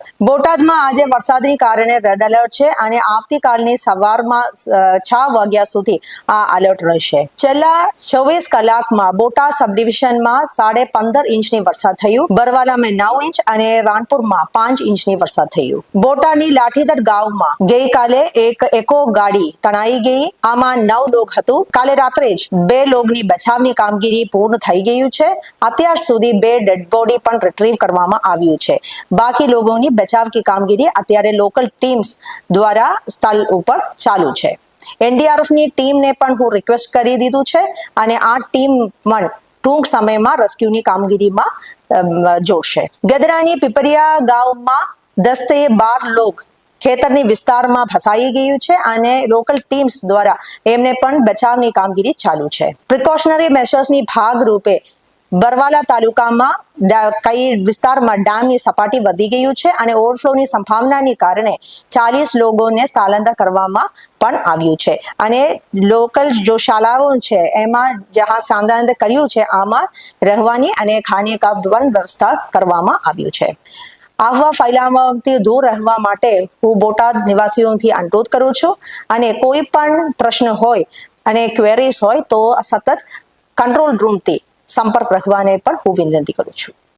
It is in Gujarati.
બોટાદમાં આજે વરસાદની કારણે રેડ એલર્ટ છે અને આવતીકાલની સવારમાં છ વાગ્યા સુધી આ એલર્ટ રહેશે. છેલ્લા ચોવીસ કલાકમાં બોટાદ સબ સાડે પંદર ઇંચની વરસાદ થયું. બરવાલામાં નવ ઇંચ અને રાણપુરમાં પાંચ ઇંચની વરસાદ થયું. બોટાદની લાઠીદર ગામમાં ગઈકાલે એક એકો ગાડી તણાઈ ગઈ. આમાં નવ લોક હતું. કાલે રાત્રે જ બે લોગની બચાવની કામગીરી પૂર્ણ થઈ ગયું છે. અત્યાર સુધી બે ડેડ બોડી પણ રિટ્રીવ કરવામાં આવ્યું છે. બાકી લોકોની બચાવ કી કામગીરી અત્યારે લોકલ ટીમ્સ દ્વારા સ્થળ ઉપર ચાલુ છે. એનડીઆરએફની ટીમને પણ હું રિક્વેસ્ટ કરી દીધું છે અને આ ટીમ પણ ટૂંક સમયમાં રેસ્ક્યુની કામગીરીમાં જોડશે. ગદરાની પીપરિયા ગામમાં દસથી બાર લોક ખેતરની વિસ્તારમાં ફસાઈ ગયું છે અને લોકલ ટીમ્સ દ્વારા એમને પણ બચાવની કામગીરી ચાલુ છે. પ્રિકોશનરી મેશર્સની ભાગ રૂપે બરવાલા તાલુકામાં કઈ વિસ્તારમાં ડેમની સપાટી વધી ગયું છે અને ઓવરફ્લોની સંભાવનાની કારણે ચાલીસ લોકોને સ્થળાંતર કરવામાં પણ આવ્યું છે. અને લોકલ જો શાળાઓ છે, એમાં જ્યાં સ્થળાંતર કર્યું છે, આમાં રહેવાની અને ખાને કા વ્યવસ્થા કરવામાં આવ્યું છે. આવા ફેલાવાથી દૂર રહેવા માટે હું બોટાદ નિવાસીઓથી અનુરોધ કરું છું. અને કોઈ પણ પ્રશ્ન હોય અને ક્વેરીઝ હોય તો સતત કંટ્રોલ રૂમથી સંપર્ક રાખવાને પણ હું વિનંતી કરું છું.